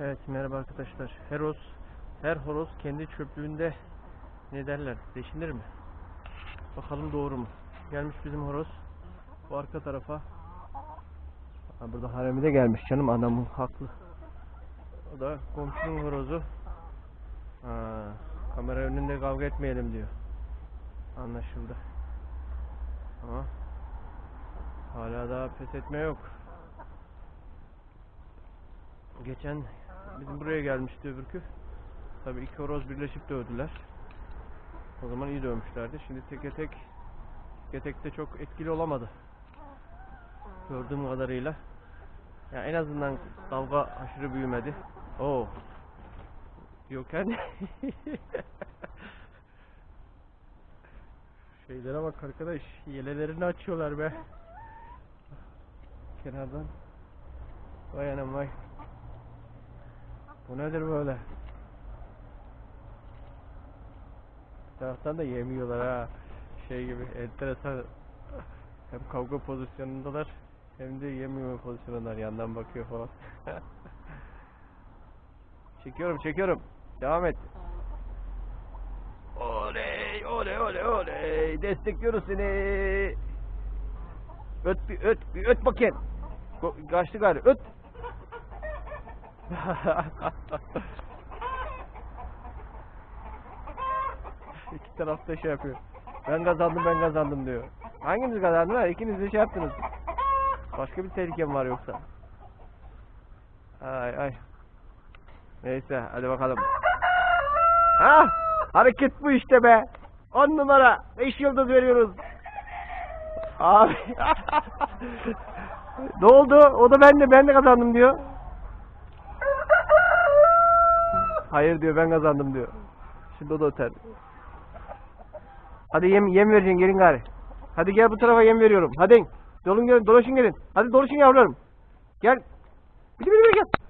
Evet merhaba arkadaşlar. Heros, her horoz kendi çöplüğünde ne derler? Deşinir mi? Bakalım doğru mu? Gelmiş bizim horoz. Bu arka tarafa. Ha, burada haremi de gelmiş canım adamın haklı. O da komşunun horozu. Ha, kamera önünde kavga etmeyelim diyor. Anlaşıldı. Ama hala daha pes etme yok. Geçen bizim buraya gelmişti öbürkü. Tabii iki horoz birleşip dövdüler. O zaman iyi dövmüşlerdi. Şimdi teke tek teke tek de çok etkili olamadı. Gördüğüm kadarıyla. Ya en azından kavga aşırı büyümedi. Oo. Yoken Şeylere bak arkadaş. Yelelerini açıyorlar be. Kenardan. Vay anam vay. Bu nedir böyle? Bir taraftan da yemiyorlar ha. Şey gibi enteresan. Hem kavga pozisyonundalar hem de yemiyor pozisyonundalar. Yandan bakıyor falan. çekiyorum çekiyorum. Devam et. Oley oley oley oley. Destekliyoruz seni. Öt bir öt bir öt bakayım. Kaçtı gari öt. İki taraf da şey yapıyor. Ben kazandım ben kazandım diyor. Hanginiz kazandı lan? İkiniz de şey yaptınız. Başka bir tehlikem var yoksa. Ay ay. Neyse hadi bakalım. Ha? Hareket bu işte be. 10 numara. 5 yıldız veriyoruz. Abi. ne oldu? O da ben de ben de kazandım diyor. Hayır diyor ben kazandım diyor. Şimdi o da öter. Hadi yem yem vereceksin gelin gari. Hadi gel bu tarafa yem veriyorum. Hadi. Dolun gelin, dolaşın gelin. Hadi dolaşın yavrularım. Gel. Bili bili bili gel.